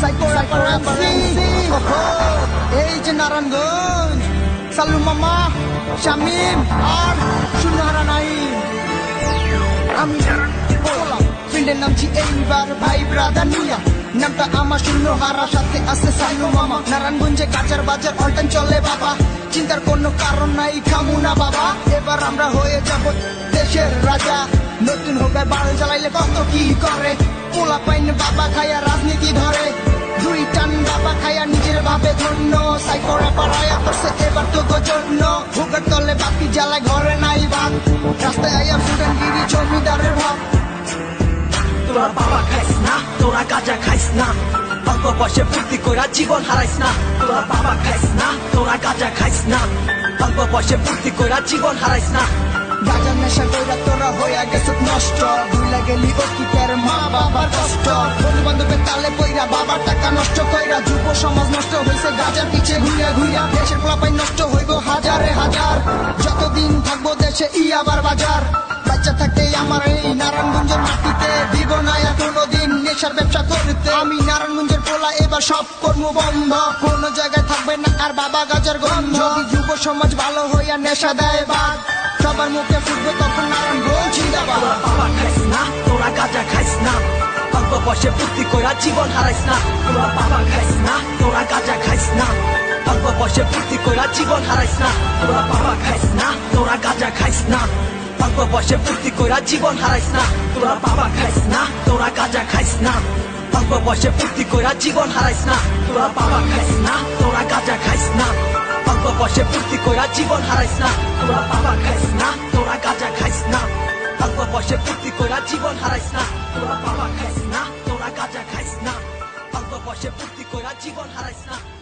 Psycho রেফারেন্সি এই যে নারায়ণগঞ্জ সালু মামা শামিম আর এইবার ভাই ব্রাদার নিয়া। নামটা আমার শূন্য হারা সাথে আছে সাইনু মামা। নারায়ণগঞ্জে কাঁচার বাজার অলটান চলে বাবা। চিন্তার কোনো কারণ নাই, খামু না বাবা। এবার আমরা হয়ে যাব দেশের রাজা। নতুন হবে বাল চালাইলে কত কি করে? পোলা পাইন বাবা খায়া রাজনীতি ধরে। দুই টান বাবা খায়া নিজের ভাবে ধন্য। সাইকোরা পাড়ায়া করছে এবার তো গো জন্য ভোগের তলে বাতি জ্বালায় ঘরে নাই ভাত। রাস্তায় আয়া স্টুডেন্ট গিরি গাজা খাইস না, অল্প বয়সে ফুর্তি কইরা জীবন হারাইস না। তোরা বাবা খাইস না, তোরা গাজা খাইস না। অল্প বয়সে ফুর্তি কইরা জীবন হারাইস না। গাজার নেশা কইরা তোরা হইয়া গেছে নষ্ট। ভুলে গেলি অতীতের মা বাবার কষ্ট। বন্ধু বান্ধবের তালে কইরা বাবার টাকা নষ্ট কইরা যুব সমাজ নষ্ট হইছে। গাজার পিছে ঘুরিয়া ঘুরিয়া দেশের পোলাপাই নষ্ট হইব হাজারে হাজার। যতদিন থাকব দেশে ই আবার বাজার। বাচ্চা থাকতে আমার এই নারায়ণগঞ্জের মাটিতে এবার সব কর্ম বন্ধ। কোন জায়গায় থাকবে না আর বাবা গাজার গন্ধ। যুব সমাজ ভালো হইয়া নেশা দেয় বাদ সবার মুখে ফুটবে তখন নারায়ণগঞ্জ জিন্দাবাদ। তোরা বাবা খাইস না, তোরা গাজা খাইস না অল্প বয়সে ফুর্তি কইরা জীবন হারাইস না। তোরা বাবা খাইস না, তোরা গাজা খাইস না অল্প বয়সে ফুর্তি কইরা জীবন হারাইস না। তোরা বাবা খাইস না, তোরা গাজা খাইস না অল্প বয়সে ফুর্তি কইরা জীবন হারাইস না। তোরা বাবা খাইস না, তোরা গাজা খাইস না। বয়সে ফুর্তি কইরা জীবন হারাইস না। তোরা বাবা খাইস না, তোরা গাজা খাইস না। অল্প বয়সে ফুর্তি কইরা জীবন হারাইস না। তোরা বাবা খাইস না, তোরা গাজা খাইস না। অল্প বয়সে ফুর্তি কইরা জীবন হারাইস না। তোরা বাবা খাইস না, তোরা গাজা খাইস না। অল্প বয়সে ফুর্তি কইরা জীবন হারাইস না।